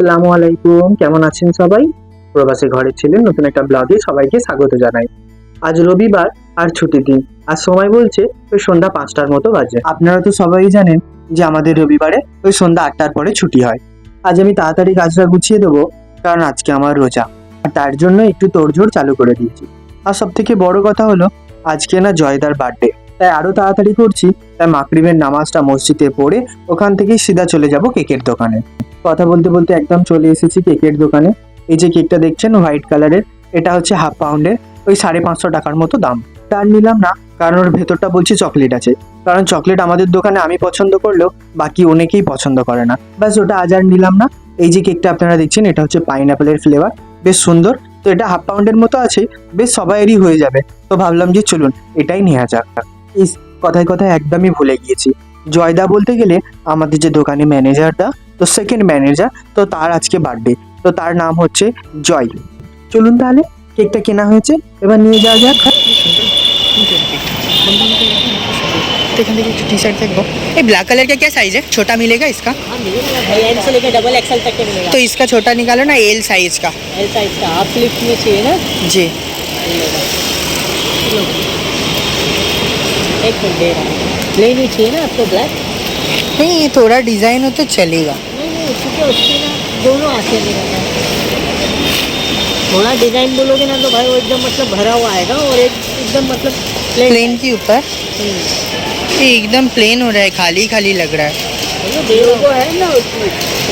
আসসালামু আলাইকুম। কেমন আছেন সবাই? প্রবাসী ঘরের ছেলে নতুন একটা ব্লগে সবাইকে স্বাগত জানাই। আজ রবিবার আর ছুটির দিন। আর সময় বলছে ওই সন্ধ্যা পাঁচটার মতো বাজে। আপনারা তো সবাই জানেন যে আমাদের রবিবারে ওই সন্ধ্যা আটটার পরে ছুটি হয়। আজ আমি তাড়াতাড়ি কাজটা গুছিয়ে দেবো, কারণ আজকে আমার রোজা। আর তার জন্য একটু তোড়জোড় চালু করে দিয়েছি। আর সব থেকে বড় কথা হলো, আজকে না জয়দার বার্থডে তাই আরও তাড়াতাড়ি করছি, তাই মাকরিমের নামাজটা মসজিদে পড়ে ওখান থেকেই সিধা চলে যাব কেকের দোকানে। কথা বলতে বলতে একদম চলে এসেছি কেকের দোকানে। এই যে কেকটা দেখছেন, হোয়াইট কালারের, এটা হচ্ছে হাফ পাউন্ডের, ওই সাড়ে পাঁচশো টাকার মতো দাম। তার নিলাম না, কারণ ওর ভেতরটা বলছি চকলেট আছে। কারণ চকলেট আমাদের দোকানে আমি পছন্দ করলেও বাকি অনেকেই পছন্দ করে না। ব্যাস, ওটা আজ আর নিলাম না। এই যে কেকটা আপনারা দেখছেন, এটা হচ্ছে পাইনাপেলের ফ্লেভার, বেশ সুন্দর। তো এটা হাফ পাউন্ডের মতো আছে, বেশ সবাইয়েরই হয়ে যাবে। তো ভাবলাম যে চলুন, এটাই নেওয়া যাক। ইস, কথায় কথায় একদমই ভুলে গিয়েছি। জয়দা বলতে গেলে আমাদের যে দোকানে ম্যানেজারদা তো সেকেন্ড ম্যানেজার তো তার আজকে বার্থডে তো তার নাম হচ্ছে জয় চলুন তাহলে কেকটা কেনা হয়েছে এবার নিয়ে যাওয়া যাক देखने देखिए टी शर्ट देखो ये ब्लैक कलर का क्या साइज है छोटा मिलेगा इसका हाँ मिलेगा ना भाई एल से लेकर डबल एक्सएल तक के मिलेगा तो इसका छोटा निकालो ना एल साइज का एल साइज का हाफ स्लीव में चाहिए ना जी एक मिनट दे रहा हूँ प्लेन ही चाहिए ना आपको ब्लैक नहीं ये थोड़ा डिज़ाइन हो तो चलेगा। नहीं नहीं उसकी क्या उसकी ना दोनों आते मेरे थोड़ा डिज़ाइन बोलोगे ना तो भाई वो एकदम मतलब भरा हुआ आएगा और एक एकदम मतलब प्लेन प्लेन के ऊपर? ये एकदम प्लेन हो रहा है खाली खाली लग रहा है। लोगो है ना उसमें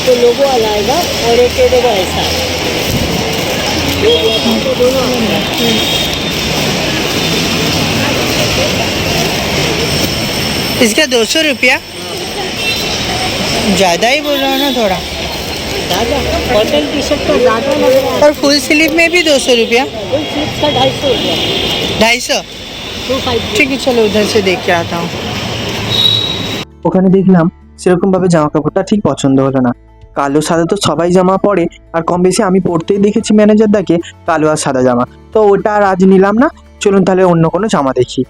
तो लोगो वाला आएगा और एक ऐसा। तो दोनों इसका दो सौ रुपया ज़्यादा ही बोल रहा हूँ ना थोड़ा ज़्यादा कॉटन टी शर्ट का ज़्यादा लग रहा है और फुल स्लीव में भी दो सौ रुपया फुल स्लीव का ढाई सौ रुपया ढाई सौ टू फाइव ठीक है चलो उधर से देख के आता हूँ ওখানে দেখলাম সেরকম ভাবে জামা কাপড়টা ঠিক পছন্দ হলো না কালো সাদা তো সবাই জামা পরে আর কম বেশি আমি পরতেই দেখেছি ম্যানেজারদাকে কালো আর সাদা জামা তো ওটা আর আজ নিলাম না চলুন তাহলে অন্য কোনো জামা দেখি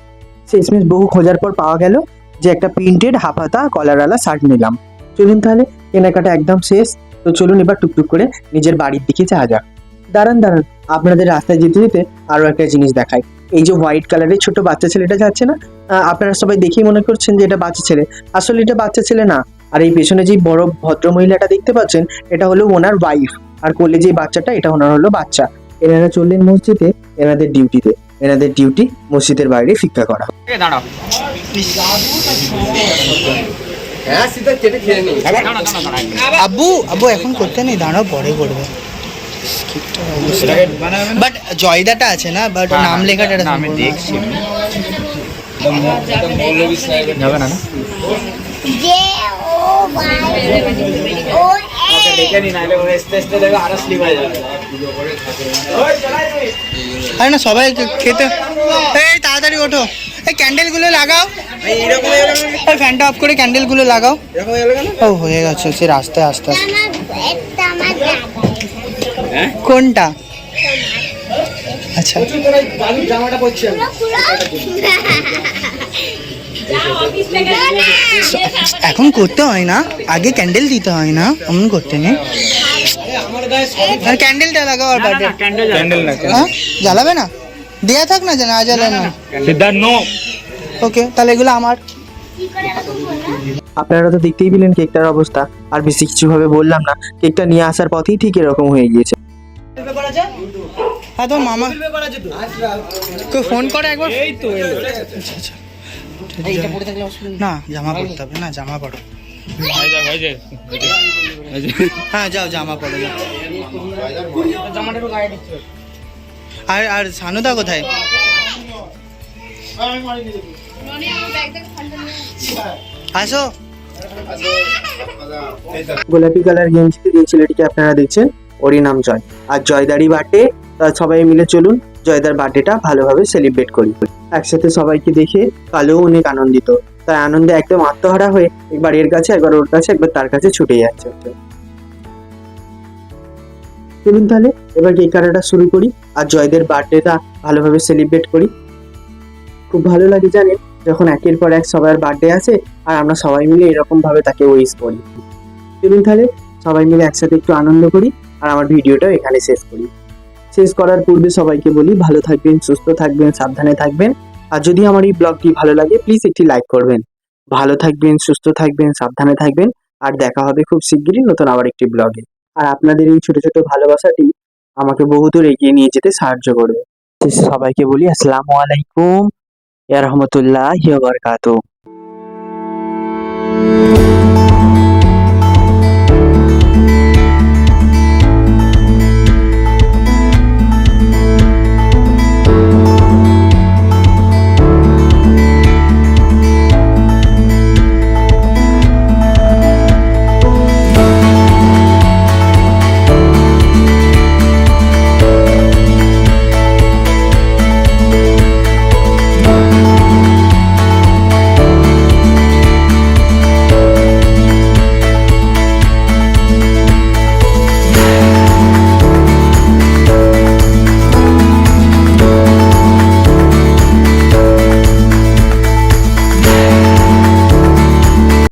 শেষমেশ বহু খোঁজার পর পাওয়া গেল যে একটা প্রিন্টেড হাফাতা কলারওয়ালা শার্ট নিলাম। চলুন তাহলে, কেনাকাটা একদম শেষ। তো চলুন এবার টুকটুক করে নিজের বাড়ির দিকে যাওয়া যাক। দাঁড়ান দাঁড়ান, আপনাদের রাস্তায় যেতে যেতে আরও একটা জিনিস দেখাই। এই যে হোয়াইট কালারের ছোট বাচ্চা ছেলেটা যাচ্ছে না? আপনারা সবাই দেখেই মনে করছেন যে এটা বাচ্চা ছেলে। আসলে এটা বাচ্চা ছেলে না। আর এই পেছনে যে বড় ভদ্র মহিলাটা দেখতে পাচ্ছেন, এটা হলো ওনার ওয়াইফ আর কোলে যে বাচ্চাটা, এটা ওনার হলো বাচ্চা। এনারা চললেন মসজিদে, এনাদের ডিউটিতে এনাদের ডিউটি মসজিদের বাইরে ভিক্ষা করা। আব্বু আব্বু এখন করতে নেই দাঁড়াও পরে করবে। বাট জয়দাটা আছে না? বাট নাম লেখাটা আমি দেখছি। যাবে না O আরে না সবাই খেতে এই তাড়াতাড়ি ওঠো। এই ক্যান্ডেলগুলো লাগাও। ফ্যানটা অফ করে ক্যান্ডেলগুলো লাগাও। ও হয়ে গেছে সে রাস্তায় আস্তে আস্তে। দাদা কোনটা? আচ্ছা। এখন। করতে হয় না। আগে ক্যান্ডেল দিতে হয় না। অমন করতে নেই। ক্যান্ডেলটা লাগাও আর ক্যান্ডেল হ্যাঁ? জ্বালাবে না? দেয়া থাক না যেন জ্বালাবে না সিদ্ধার্থ নো ওকে তাহলে এগুলো আমার। আপনারা তো দেখতেই পেলেন কেকটার অবস্থা। আর বেশি কিছু ভাবে বললাম না কেকটা নিয়ে আসার পথেই ঠিক এরকম হয়ে গিয়েছে। হ্যাঁ তোর মামা। কেউ ফোন করে একবার? এই তো আচ্ছা আচ্ছা না জামা পড়তে হবে না জামা পড়ো হ্যাঁ যাও জামা পড়ো যাও। আর আর সানুদা কোথায়? আসো। গোলাপি কালার গেঞ্জিতে যে ছেলেটিকে আপনারা দেখছেন ওরই নাম জয়। আর জয়দারই বার্থডে সবাই মিলে চলুন জয়দার বার্থডেটা ভালোভাবে সেলিব্রেট করি। একসাথে সবাইকে দেখে কালো অনেক আনন্দিত। তাই আনন্দে একদম আত্মহারা হয়ে একবার এর কাছে একবার ওর কাছে একবার তার কাছে ছুটে যাচ্ছে। চলুন তাহলে, এবার কেক কাটাটা শুরু করি আর জয়দের বার্থডেটা ভালোভাবে সেলিব্রেট করি। খুব ভালো লাগে জানেন, যখন একের পর এক সবার বার্থডে আছে আর আমরা সবাই মিলে এরকম ভাবে তাকে উইশ করি। চলুন তাহলে, সবাই মিলে একসাথে একটু আনন্দ করি আর আমার ভিডিওটাও এখানে শেষ করি। শেষ করার পূর্বে সবাইকে বলি, ভালো থাকবেন, সুস্থ থাকবেন, সাবধানে থাকবেন। আর যদি আমার এই ব্লগটি ভালো লাগে প্লিজ একটি লাইক করবেন। ভালো থাকবেন, সুস্থ থাকবেন, সাবধানে থাকবেন। আর দেখা হবে খুব শিগগিরই নতুন আবার একটি ব্লগে আর আপনাদের এই ছোট ছোট ভালোবাসাটি আমাকে বহুদূর এগিয়ে নিয়ে যেতে সাহায্য করবে। সবাইকে বলি, আসসালামু আলাইকুম। ইয়া রহমতুল্লাহ বারকাতুহ।